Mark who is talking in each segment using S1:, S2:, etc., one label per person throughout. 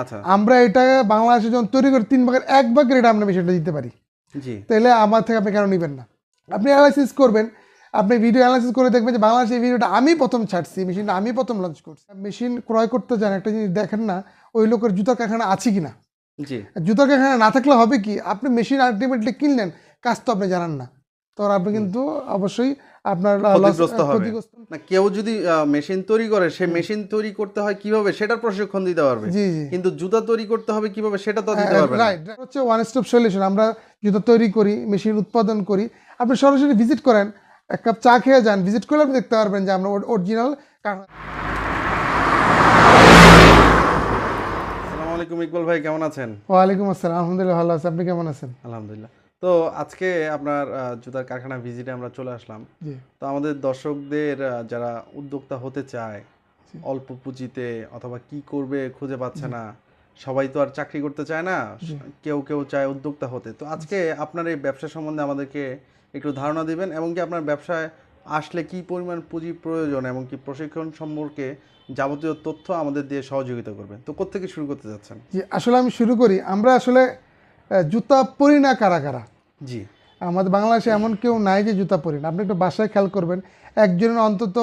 S1: আচ্ছা।
S2: আমরা এটা বাংলাদেশে যখন তৈরি করে তিন ভাগের এক ভাগের এটা আমরা মেশিনটা দিতে পারি। তাহলে আমার থেকে আপনি কেন নেবেন না? আপনি অ্যানালাইসিস করবেন। আপনি ভিডিও অ্যানালাইসিস করে দেখবেন যে বাংলাদেশে এই ভিডিওটা আমি প্রথম ছাড়ছি মেশিনটা আমি প্রথম লঞ্চ করছি। মেশিন ক্রয় করতে যান একটা জিনিস দেখেন না ওই লোকের জুতার কারখানা আছে কি না
S1: জি।
S2: জুতার কারখানা না থাকলে হবে কি? আপনি মেশিন আলটিমেটলি কিনলেন কাজ তো আপনি জানান না। তখন আপনি কিন্তু অবশ্যই আপনার
S1: ক্ষতিগ্রস্ত হবে। না কেউ যদি মেশিন তৈরি করে সে মেশিন তৈরি করতে হয় কীভাবে? সেটার প্রশিক্ষণ দিতে পারবে।
S2: জি জি।
S1: কিন্তু জুতা তৈরি করতে হবে কীভাবে সেটা তো দিতে পারবে
S2: রাইট হচ্ছে ওয়ান স্টপ সলিউশন আমরা জুতো তৈরি করি মেশিন উৎপাদন করি। আপনি সরাসরি ভিজিট করেন এক কাপ চা খেয়ে যান ভিজিট করলে আপনি দেখতে পারবেন যে আমরা অরিজিনাল
S1: আসসালামু আলাইকুম ইকবাল ভাই কেমন আছেন?
S2: ওয়ালাইকুম আসসালাম আলহামদুলিল্লাহ ভালো আছে। আপনি কেমন আছেন?
S1: আলহামদুলিল্লাহ। তো আজকে আপনার জুতার কারখানা ভিজিটে আমরা চলে আসলাম। তো আমাদের দর্শকদের যারা উদ্যোক্তা হতে চায় অল্প পুঁজিতে অথবা কি করবে খুঁজে পাচ্ছে না সবাই তো আর চাকরি করতে চায় না কেউ কেউ চায় উদ্যোক্তা হতে। তো আজকে আপনার এই ব্যবসা সম্বন্ধে আমাদেরকে একটু ধারণা দিবেন এবং কি আপনার ব্যবসায় আসলে কি পরিমাণ পুঁজি প্রয়োজন এবং কি প্রশিক্ষণ সম্পর্কে যাবতীয় তথ্য আমাদের দিয়ে সহযোগিতা করবেন। তো কোত্থেকে শুরু করতে যাচ্ছেন?
S2: জি আসলে আমি শুরু করি। আমরা আসলে জুতা পরি না কারা কারা।
S1: জি।
S2: আমাদের বাংলাদেশে এমন কেউ নাই যে জুতা পরি না। আপনি একটু বাসায় খেয়াল করবেন একজনের অন্তত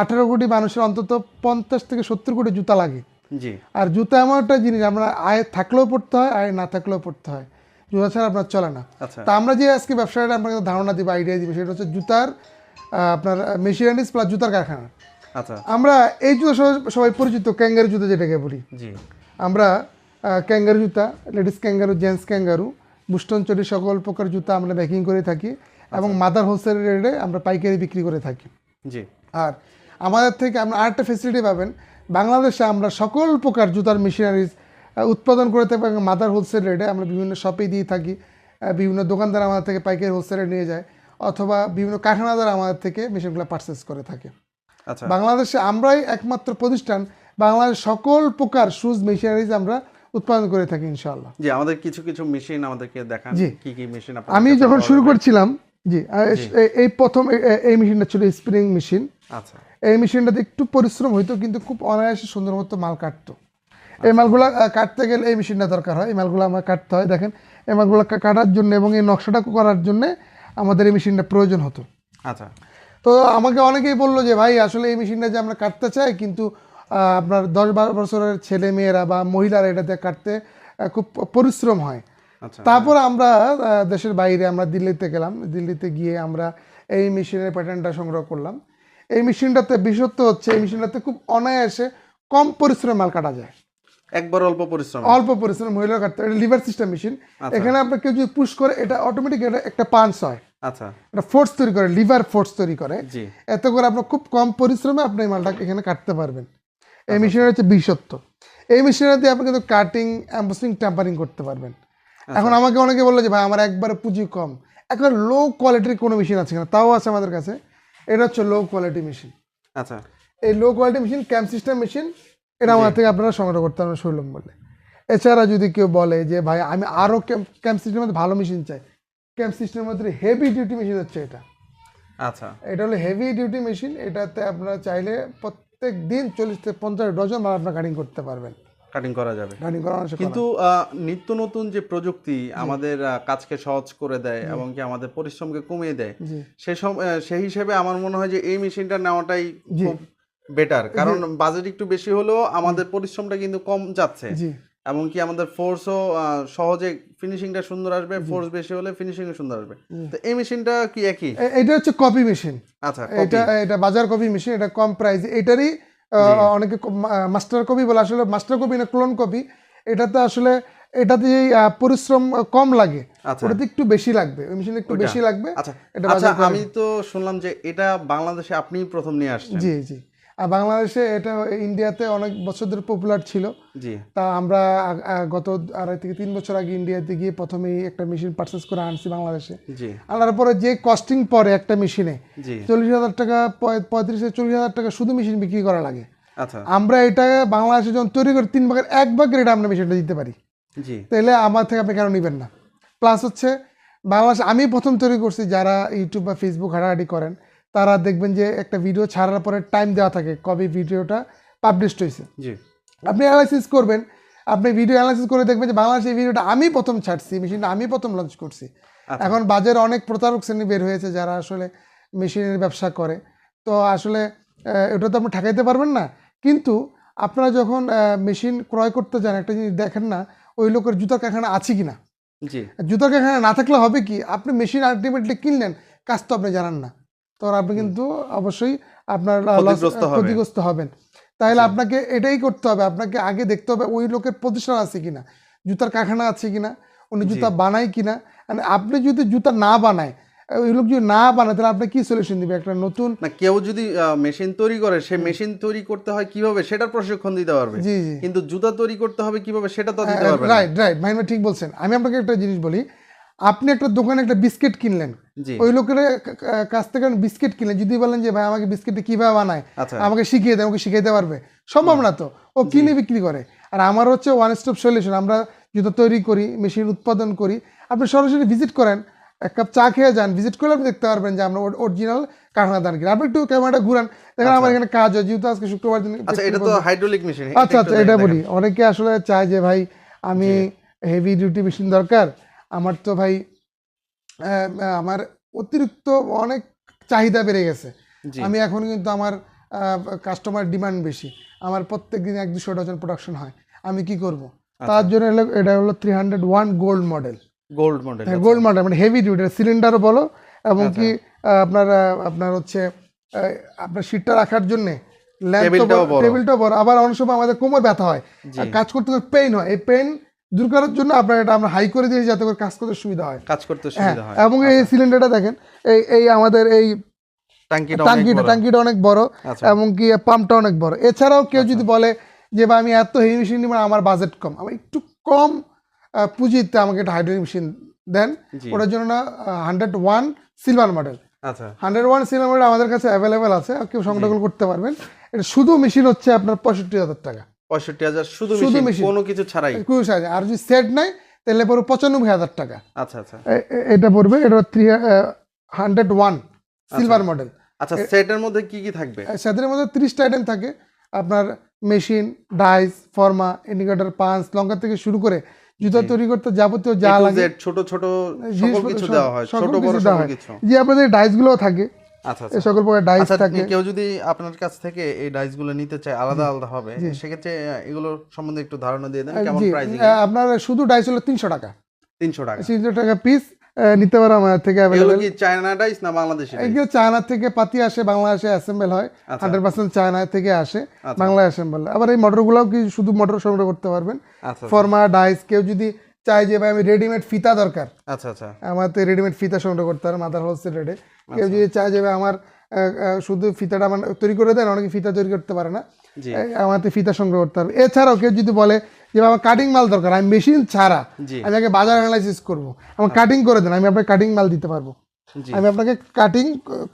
S2: আঠেরো কোটি মানুষের অন্তত পঞ্চাশ থেকে সত্তর কোটি জুতা লাগে।
S1: জি।
S2: আর জুতা এমন একটা জিনিস আমরা আয় থাকলেও পড়তে হয় আয় না থাকলেও পড়তে হয়। জুতা ছাড়া আপনার চলে না।
S1: আচ্ছা।
S2: তা আমরা যে আজকে ব্যবসাটা আপনাকে ধারণা দিব আইডিয়া দিব সেটা হচ্ছে জুতার আপনার মেশিনারিজ প্লাস জুতার কারখানা।
S1: আচ্ছা।
S2: আমরা এই জুতা সবাই পরিচিত ক্যাঙ্গারু জুতা যেটাকে বলি।
S1: জি।
S2: আমরা ক্যাঙ্গারু জুতা লেডিস ক্যাঙ্গারু জেন্টস ক্যাঙ্গারু চটি সকল প্রকার জুতা আমরা ব্যাকিং করে থাকি এবং মাদার হোলসেল রেটে আমরা পাইকারি বিক্রি করে থাকি।
S1: জি।
S2: আর আমাদের থেকে আমরা আরেকটা ফেসিলিটি পাবেন। বাংলাদেশে আমরা সকল প্রকার জুতার মেশিনারিজ উৎপাদন করে থাকি এবং মাদার হোলসেল রেটে আমরা বিভিন্ন শপে দিয়ে থাকি। বিভিন্ন দোকানদার আমাদের থেকে পাইকারি হোলসেলে নিয়ে যায় অথবা বিভিন্ন কারখানাদার আমাদের থেকে মেশিনগুলো পারচেস করে থাকে।
S1: আচ্ছা।
S2: বাংলাদেশে আমরাই একমাত্র প্রতিষ্ঠান। বাংলাদেশ সকল প্রকার শুজ মেশিনারিজ আমরা উৎপাদন করে থাকি ইনশাআল্লাহ।
S1: জি আমাদের কিছু কিছু মেশিন আমাদেরকে দেখান
S2: জি।
S1: কি কি মেশিন
S2: আমি যখন শুরু করছিলাম জি এই- প্রথম এই- মেশিনটা ছিল স্প্রিং মেশিন
S1: আচ্ছা।
S2: এই মেশিনটাতে একটু পরিশ্রম হইতো কিন্তু খুব অনায়াসে সুন্দর মতো মাল কাটতো। এই মালগুলো কাটতে গেলে এই মেশিনটা দরকার হয়। এই মালগুলো আমার কাটতে হয় দেখেন। এই মালগুলো কাটার জন্য এবং এই নকশাটা করার জন্য আমাদের এই মেশিনটা প্রয়োজন হতো।
S1: আচ্ছা।
S2: তো আমাকে অনেকেই বলল যে ভাই আসলে এই মেশিনটা যে আমরা কাটতে চাই কিন্তু আপনার দশ বারো বছরের ছেলে মেয়েরা বা মহিলারা এটাতে কাটতে খুব পরিশ্রম হয়।
S1: আচ্ছা
S2: তারপর আমরা দেশের বাইরে আমরা দিল্লিতে গেলাম। দিল্লিতে গিয়ে আমরা এই মেশিনের প্যাটার্নটা সংগ্রহ করলাম। এই মেশিনটাতে বিশেষত্ব হচ্ছে এই মেশিনটাতে খুব অনায়াসে কম পরিশ্রমে মাল কাটা যায়।
S1: একবার অল্প পরিশ্রম।
S2: অল্প পরিশ্রমে মহিলা কাটতে এটা লিভার সিস্টেম মেশিন। এখানে আপনার কেউ যদি পুশ করে এটা অটোমেটিক এটা একটা পাঞ্চ হয়।
S1: আচ্ছা।
S2: এটা ফোর্স তৈরি করে লিভার ফোর্স তৈরি করে। এতে করে আপনার খুব কম পরিশ্রমে আপনি মালটা এখানে কাটতে পারবেন। এই মেশিনের হচ্ছে বিশেষত্ব এই মেশিনের দিয়ে আপনি কিন্তু কাটিং অ্যাম্বোসিং ট্যাম্পারিং করতে পারবেন। এখন আমাকে অনেকে বলল যে ভাই আমার একবারে পুঁজি কম। এখন লো কোয়ালিটির কোনো মেশিন আছে কিনা? তাও আছে আমাদের কাছে। এটা হচ্ছে লো কোয়ালিটি মেশিন
S1: আচ্ছা।
S2: এই low quality machine camp system machine এটা আমার থেকে আপনারা সংগ্রহ করতে পারবেন শৈলম বলে। এছাড়া যদি কেউ বলে যে ভাই আমি আরও ক্যাম্প সিস্টেমের মধ্যে ভালো মেশিন চাই। ক্যাম্প সিস্টেমের মধ্যে হেভি ডিউটি মেশিন হচ্ছে এটা।
S1: আচ্ছা।
S2: এটা হলো হেভি ডিউটি মেশিন এটাতে আপনারা চাইলে প্রত্যেক দিন চল্লিশ থেকে পঞ্চাশ ডজন মাল আপনার কাটিং করতে পারবেন।
S1: কাটিং করা যাবে।
S2: কাটিং করা
S1: কিন্তু নিত্য নতুন যে প্রযুক্তি আমাদের কাজকে সহজ করে দেয় এবং কি আমাদের পরিশ্রমকে কমিয়ে দেয় সে সেই হিসেবে আমার মনে হয় যে এই মেশিনটা নেওয়াটাই খুব বেটার কারণ বাজেট একটু বেশি হলেও আমাদের পরিশ্রমটা কিন্তু কম যাচ্ছে।
S2: জি
S1: এবং কি আমাদের ফোর্সও সহজে ফিনিশিংটা সুন্দর আসবে ফোর্স বেশি হলে ফিনিশিং সুন্দর আসবে। তো এই মেশিনটা কি একই?
S2: এটা হচ্ছে কপি মেশিন
S1: আচ্ছা
S2: এটা এটা বাজার কপি মেশিন এটা কম প্রাইস এটারই অনেকে মাস্টার কপি বলে আসলে মাস্টার কপি না ক্লোন কপি এটাতে আসলে এটাতে আহ, পরিশ্রম কম লাগে
S1: আচ্ছা।
S2: ওটাতে একটু বেশি লাগবে। ওই মেশিন একটু বেশি লাগবে
S1: আচ্ছা। আচ্ছা আমি তো শুনলাম যে এটা বাংলাদেশে আপনিই প্রথম নিয়ে আসছেন।
S2: জি জি। আর বাংলাদেশে এটা ইন্ডিয়াতে অনেক বছর ধরে পপুলার ছিল। তা আমরা গত আড়াই থেকে তিন বছর আগে ইন্ডিয়াতে গিয়ে প্রথমেই একটা মেশিন পারচেস করে আনছি বাংলাদেশে। আনার পরে যে কস্টিং পরে একটা মেশিনে চল্লিশ হাজার টাকা পঁয়ত্রিশ থেকে চল্লিশ হাজার টাকা শুধু মেশিন বিক্রি করা লাগে।
S1: আচ্ছা।
S2: আমরা এটা বাংলাদেশে যখন তৈরি করে তিন ভাগের এক ভাগের এটা আমরা মেশিনটা দিতে পারি। তাহলে আমার থেকে আপনি কেন নেবেন না? প্লাস হচ্ছে বাংলাদেশ আমি প্রথম তৈরি করছি যারা ইউটিউব বা ফেসবুক হাঁটাহাঁটি করেন তারা দেখবেন যে একটা ভিডিও ছাড়ার পরে টাইম দেওয়া থাকে কবে ভিডিওটা পাবলিশড হয়েছে
S1: জি।
S2: আপনি অ্যানালাইসিস করবেন আপনি ভিডিও অ্যানালাইসিস করে দেখবেন যে বাংলাদেশে এই ভিডিওটা আমি প্রথম ছাড়ছি মেশিনটা আমি প্রথম লঞ্চ করছি।
S1: আচ্ছা।
S2: এখন বাজারে অনেক প্রতারক শ্রেণি বের হয়েছে যারা আসলে মেশিনের ব্যবসা করে। তো আসলে এটা তো আপনি ঠেকাইতে পারবেন না। কিন্তু আপনারা যখন মেশিন ক্রয় করতে যান একটা জিনিস দেখেন না ওই লোকের জুতার কারখানা আছে কি না জুতার কারখানা না থাকলে হবে কি? আপনি মেশিন আলটিমেটলি কিনলেন কাজ তো আপনি জানান না। তো আপনি কিন্তু অবশ্যই আপনার
S1: ক্ষতিগ্রস্ত হবেন।
S2: তাহলে আপনাকে এটাই করতে হবে আপনাকে আগে দেখতে হবে ওই লোকের প্রতিষ্ঠান আছে কিনা জুতার কারখানা আছে কিনা উনি জুতা বানায় কিনা। মানে আপনি যদি জুতা না বানায় ওই লোক যদি না বানায় তাহলে আপনি কি সলিউশন দিবে? একটা নতুন
S1: না কেউ যদি মেশিন তৈরি করে সে মেশিন তৈরি করতে হয় কীভাবে? সেটার প্রশিক্ষণ দিতে পারবে।
S2: জি জি।
S1: কিন্তু জুতা তৈরি করতে হবে কীভাবে সেটা তো দিতে পারবে
S2: রাইট রাইট ভাই ঠিক বলছেন। আমি আপনাকে একটা জিনিস বলি আপনি একটা দোকানে একটা বিস্কিট কিনলেন ওই লোকের কাছ থেকে বিস্কিট কিনলেন যদি বলেন যে ভাই আমাকে বিস্কিটটা কীভাবে বানায়?
S1: আচ্ছা।
S2: আমাকে শিখিয়ে দেয় আমাকে শিখাইতে পারবে। সম্ভব না তো। ও কিনে বিক্রি করে। আর আমার হচ্ছে ওয়ান স্টপ সলিউশন আমরা জুতো তৈরি করি মেশিন উৎপাদন করি। আপনি সরাসরি ভিজিট করেন এক কাপ চা খেয়ে যান ভিজিট করলে আপনি দেখতে পারবেন যে আমরা অরিজিনাল কারখানা দান কিনি আপনি একটু ক্যামেরাটা ঘুরান দেখেন আমার এখানে কাজ হয় যেহেতু আজকে শুক্রবার দিন
S1: আচ্ছা এটা তো হাইড্রোলিক মেশিন
S2: আচ্ছা আচ্ছা এটা বলি। অনেকে আসলে চায় যে ভাই আমি হেভি ডিউটি মেশিন দরকার। আমার তো ভাই আমার অতিরিক্ত অনেক চাহিদা বেড়ে গেছে। আমি এখন কিন্তু আমার কাস্টমার ডিমান্ড বেশি। আমার প্রত্যেক দিন এক দুশো ডজন প্রোডাকশন হয়। আমি কি করব? তার জন্য এটা হলো three hundred one gold model
S1: gold model
S2: gold model মানে হেভি ডিউটি সিলিন্ডারও বলো এবং কি আহ, আপনার আপনার হচ্ছে আপনার সিটটা রাখার জন্য
S1: টেবিলটাও বড়।
S2: আবার অনেক সময় আমাদের কোমর ব্যথা হয়। কাজ করতে করতে পেইন হয়। এই পেইন দূর করার জন্য আপনার এটা আমরা হাই করে দিয়েছি যাতে করে কাজ করতে সুবিধা হয়।
S1: কাজ করতে
S2: হ্যাঁ
S1: সুবিধা হয়
S2: এবং এই সিলিন্ডারটা দেখেন এই এই আমাদের এই
S1: টাঙ্কিটা
S2: টাঙ্কিটা
S1: বড়।
S2: অনেক বড়
S1: আচ্ছা।
S2: এবং কি পাম্পটা অনেক বড়। এছাড়াও কেউ যদি বলে যে ভাই আমি এত হেভি মেশিন নিব আমার বাজেট কম। আমি একটু কম পুঁজিতে আমাকে একটা হাইড্রোলিক মেশিন দেন। ওটার জন্য না হান্ড্রেড ওয়ান সিলভার মডেল
S1: আচ্ছা।
S2: হান্ড্রেড ওয়ান সিলভার মডেল আমাদের কাছে অ্যাভেলেবেল আছে কেউ সংগ্রহ করতে পারবেন। এটা শুধু মেশিন হচ্ছে আপনার পঁয়ষট্টি হাজার টাকা।
S1: পঁয়ষট্টি হাজার শুধু
S2: শুধু
S1: মেশিন কোনো কিছু ছাড়াই।
S2: আর যদি সেট নাই তাহলে পড়বে পঁচানব্বই হাজার টাকা।
S1: আচ্ছা আচ্ছা।
S2: এটা পড়বে এটা three hundred one silver model
S1: আচ্ছা। সেটের মধ্যে কি কি থাকবে?
S2: মধ্যে তিরিশটা আইটেম থাকে। আপনার মেশিন ডাইস ফর্মা ইন্ডিকেটর পাঞ্চ লঙ্কা থেকে শুরু করে জুতা তৈরি করতে যাবতীয় যা লাগে।
S1: ছোট ছোট সকল
S2: জিনিসপত্র
S1: কিছু দেওয়া হয় ছোট বড় সকল
S2: হয়।
S1: কিছু।
S2: যে আপনাদের ডাইসগুলো থাকে
S1: আচ্ছা
S2: এই
S1: আচ্ছা
S2: সকল প্রকার ডাইস
S1: আচ্ছা
S2: থাকে।
S1: কেউ যদি আপনার কাছ থেকে এই ডাইস নিতে চায় আলাদা আলাদা হবে সেক্ষেত্রে এগুলোর সম্বন্ধে একটু ধারণা দিয়ে দেন কেমন
S2: জি। আপনার শুধু ডাইস হলো তিনশো টাকা।
S1: তিনশো টাকা।
S2: তিনশো টাকা পিস নিতে পারো আমাদের থেকে
S1: কি চায়না ডাইস না বাংলাদেশি ডাইস
S2: এগুলো চায়না থেকে পাতি আসে বাংলাদেশে অ্যাসেম্বল হয়।
S1: আচ্ছা।
S2: হান্ড্রেড পার্সেন্ট চায়না থেকে আসে
S1: আচ্ছা।
S2: অ্যাসেম্বল আবার এই মোটরগুলোও কি শুধু মোটর সংগ্রহ করতে পারবেন।
S1: আচ্ছা
S2: ফর্মা ডাইস কেউ যদি চায় যে ভাই আমি রেডিমেড ফিতা দরকার।
S1: আচ্ছা আচ্ছা।
S2: আমার তো রেডিমেড ফিতা সংগ্রহ করতে হবে মাদার হোলসেল রেটে কেউ
S1: আচ্ছা।
S2: যদি চায় যে ভাই আমার শুধু ফিতাটা আমার তৈরি করে দেন অনেকে ফিতা তৈরি করতে পারে না। আমার তো ফিতা সংগ্রহ করতে হবে। এছাড়াও কেউ যদি বলে যে আমার কাটিং মাল দরকার আমি মেশিন ছাড়া আমি আগে বাজার অ্যানালাইসিস করব। আমার কাটিং করে দেন আমি আপনাকে কাটিং মাল দিতে পারব। আমি আপনাকে কাটিং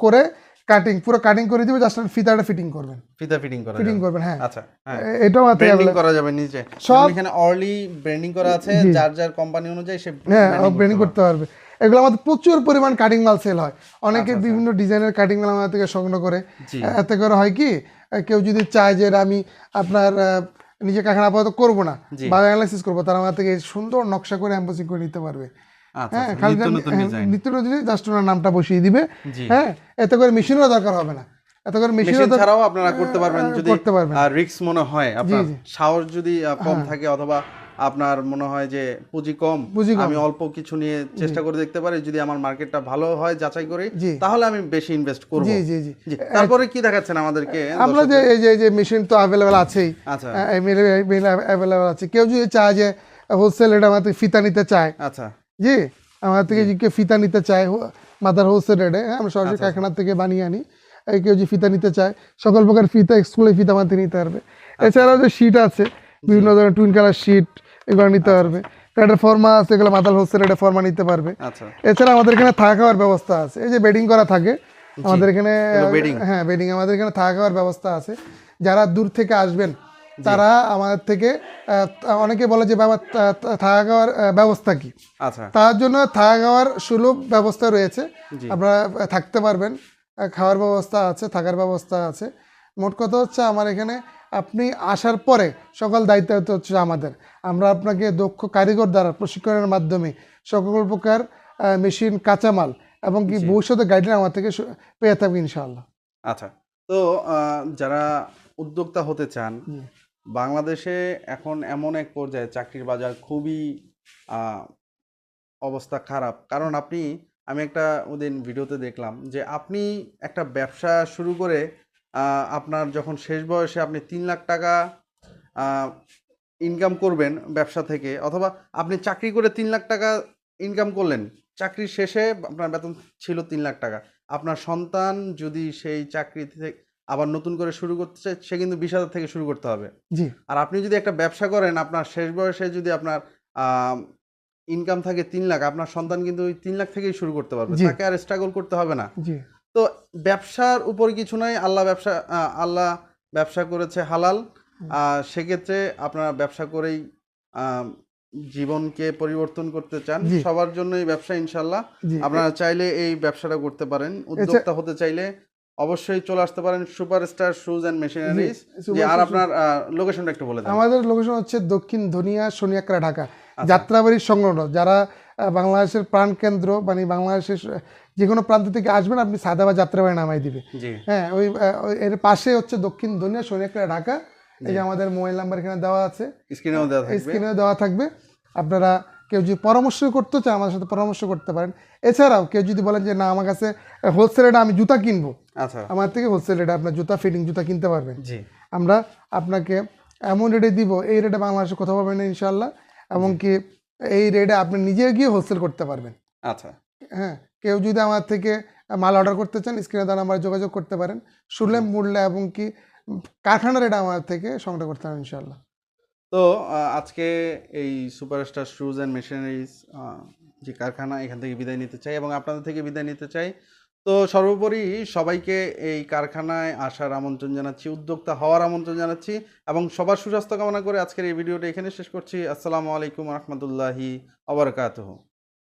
S2: করে কাটিং পুরো কাটিং করে দিব জাস্ট ফিতাটা ফিটিং করবেন।
S1: ফিতা ফিটিং করা
S2: ফিটিং করবেন হ্যাঁ।
S1: আচ্ছা হ্যাঁ।
S2: এটাও আছে
S1: ব্র্যান্ডিং করা যাবে নিচে
S2: সব-
S1: এখানে অর্লি ব্র্যান্ডিং করা আছে যার যার কোম্পানি অনুযায়ী সে
S2: হ্যাঁ ব্রেনিং করতে পারবে। এগুলো আমাদের প্রচুর পরিমাণ কাটিং মাল সেল হয়। অনেকে
S1: আচ্ছা,
S2: বিভিন্ন ডিজাইনের কাটিং মাল আমাদের থেকে সংগ্রহ করে। এতে করে হয় কি কেউ যদি চায় যে আমি আপনার নিজে কারখানা আপাতত করব না। বা অ্যানালাইসিস করব তারা আমার থেকে সুন্দর নকশা করে অ্যাম্পোসিং করে নিতে পারবে।
S1: আচ্ছা
S2: হ্যাঁ
S1: আচ্ছা,
S2: খালি
S1: নিত্য নতুন
S2: হ্যাঁ,
S1: ডিজাইন
S2: নিত্য জাস্ট ওনার নামটা বসিয়ে দিবে। হ্যাঁ এতে করে মেশিনেরও দরকার হবে না। এতে করে
S1: মেশিন ছাড়াও আপনারা করতে পারবেন যদি
S2: করতে পারবেন।
S1: রিস্ক মনে হয় আপনার সাহস যদি কম থাকে অথবা আপনার মনে হয় যে পুঁজি কম আমি অল্প কিছু নিয়ে চেষ্টা করে দেখতে পারি যদি আমার মার্কেটটা ভালো হয় যাচাই করি তাহলে আমি বেশি ইনভেস্ট করব।
S2: জি জি জি।
S1: তারপরে কি দেখাচ্ছেন আমাদেরকে
S2: আমরা যে এই যে এই যে মেশিন তো অ্যাভেলেবেল আছেই।
S1: আচ্ছা।
S2: অ্যাভেলেবেল আছে। কেউ যদি চায় যে হোলসেল রেটে আমাদের ফিতা নিতে চায়
S1: আচ্ছা।
S2: জি আমাদের থেকে কেউ ফিতা নিতে চায় মাদার হোলসেল রেটে হ্যাঁ আমরা
S1: আচ্ছা,
S2: সরাসরি কারখানা থেকে বানিয়ে আনি। এই কেউ যদি ফিতা নিতে চায় সকল প্রকার ফিতা স্কুলে ফিতা আমাদের নিতে পারবে।
S1: আচ্ছা।
S2: এছাড়াও যে শিট আছে বিভিন্ন ধরনের টুইন কালার শিট এগুলো নিতে পারবে। প্যাডের ফর্মা আছে এগুলো মাদার হোলসেল রেটে ফর্মা নিতে পারবে।
S1: আচ্ছা।
S2: এছাড়া আমাদের এখানে থাকা খাওয়ার ব্যবস্থা আছে। এই যে বেডিং করা থাকে আমাদের এখানে হ্যাঁ বেডিং আমাদের এখানে থাকা খাওয়ার ব্যবস্থা আছে। যারা দূর থেকে আসবেন তারা আমাদের থেকে অনেকে বলে যে বাবা থাকা খাওয়ার ব্যবস্থা কি?
S1: আচ্ছা।
S2: তার জন্য থাকা খাওয়ার সুলভ ব্যবস্থা রয়েছে। আপনারা থাকতে পারবেন। খাওয়ার ব্যবস্থা আছে থাকার ব্যবস্থা আছে। মোট কথা হচ্ছে আমার এখানে আপনি আসার পরে সকল দায়িত্ব হচ্ছে আমাদের। আমরা আপনাকে দক্ষ কারিগর দ্বারা প্রশিক্ষণের মাধ্যমে সকল প্রকার মেশিন কাঁচামাল এবং কি ভবিষ্যতে গাইডলাইন আমার থেকে পেয়ে থাকবে ইনশাআল্লাহ।
S1: আচ্ছা। তো যারা উদ্যোক্তা হতে চান। বাংলাদেশে এখন এমন এক পর্যায়ে চাকরির বাজার খুবই অবস্থা খারাপ। কারণ আপনি, আমি একটা ওদিন ভিডিওতে দেখলাম যে আপনি একটা ব্যবসা শুরু করে আপনার যখন শেষ বয়সে আপনি তিন লাখ টাকা ইনকাম করবেন ব্যবসা থেকে, অথবা আপনি চাকরি করে তিন লাখ টাকা ইনকাম করলেন চাকরির শেষে আপনার বেতন ছিল তিন লাখ টাকা। আপনার সন্তান যদি সেই চাকরি থেকে আবার নতুন করে শুরু করতে চায় সে কিন্তু বিশ হাজার থেকে শুরু করতে হবে।
S2: জি।
S1: আর আপনি যদি একটা ব্যবসা করেন আপনার শেষ বয়সে যদি আপনার ইনকাম থাকে তিন লাখ আপনার সন্তান কিন্তু ওই তিন লাখ থেকেই শুরু করতে পারবে। তাকে আর স্ট্রাগল করতে হবে না।
S2: জি।
S1: তো ব্যবসার উপর কিছু নাই আল্লাহ ব্যবসা আল্লাহ ব্যবসা করেছে হালাল। আহ, সেক্ষেত্রে আপনারা ব্যবসা করেই আহ, জীবনকে পরিবর্তন করতে চান। সবার জন্যই ব্যবসা ইনশাল্লাহ আপনারা চাইলে এই ব্যবসাটা করতে পারেন। উদ্যোক্তা হতে চাইলে অবশ্যই চলে আসতে পারেন সুপারস্টার শুজ অ্যান্ড মেশিনারিজ যে আর আপনার লোকেশনটা একটু বলে দেন।
S2: আমাদের লোকেশন হচ্ছে দক্ষিণ ধনিয়া সোনিয়াকড়া ঢাকা। যাত্রাবাড়ির সংলগ্ন। যারা বাংলাদেশের প্রাণকেন্দ্র মানে বাংলাদেশের যে কোনো প্রান্ত থেকে আসবেন আপনি সাদা বা যাত্রাবাড়ি নামাই দিবে। হ্যাঁ ওই এর পাশে হচ্ছে দক্ষিণ ধনিয়া সোনিয়াকড়া ঢাকা। এই যে আমাদের মোবাইল নাম্বার এখানে দেওয়া আছে।
S1: স্ক্রিনেও দেওয়া থাকবে।
S2: স্ক্রিনে দেওয়া থাকবে। আপনারা কেউ যদি পরামর্শ করতে চান আমাদের সাথে পরামর্শ করতে পারেন। এছাড়াও কেউ যদি বলেন যে না আমার কাছে হোলসেল রেটে আমি জুতা কিনবো।
S1: আচ্ছা।
S2: আমার থেকে হোলসেল রেটে আপনার জুতা ফিটিং জুতা কিনতে পারবেন
S1: জি।
S2: আমরা আপনাকে এমন রেটে দিব এই রেটে বাংলাদেশে কোথাও পাবেন না ইনশাল্লাহ এবং কি এই রেটে আপনি নিজে গিয়ে হোলসেল করতে পারবেন।
S1: আচ্ছা।
S2: হ্যাঁ কেউ যদি আমার থেকে মাল অর্ডার করতে চান স্ক্রিনে দ্বারা আমার যোগাযোগ করতে পারেন। সুলভ মূল্যে এবং কি কারখানা রেটে আমার থেকে সংগ্রহ করতে পারেন ইনশাল্লাহ
S1: তো আজকে এই সুপারস্টার শুজ অ্যান্ড মেশিনারিজ যে কারখানা, এখান থেকে বিদায় নিতে চাই এবং আপনাদের থেকে বিদায় নিতে চাই। তো, সর্বোপরি সবাইকে এই কারখানায় আসার আমন্ত্রণ জানাচ্ছি, উদ্যোক্তা হওয়ার আমন্ত্রণ জানাচ্ছি এবং সবার সুস্বাস্থ্য কামনা করে আজকের এই ভিডিওটা এখানে শেষ করছি। আসসালামু আলাইকুম রহমতুল্লাহি আবরকাতহ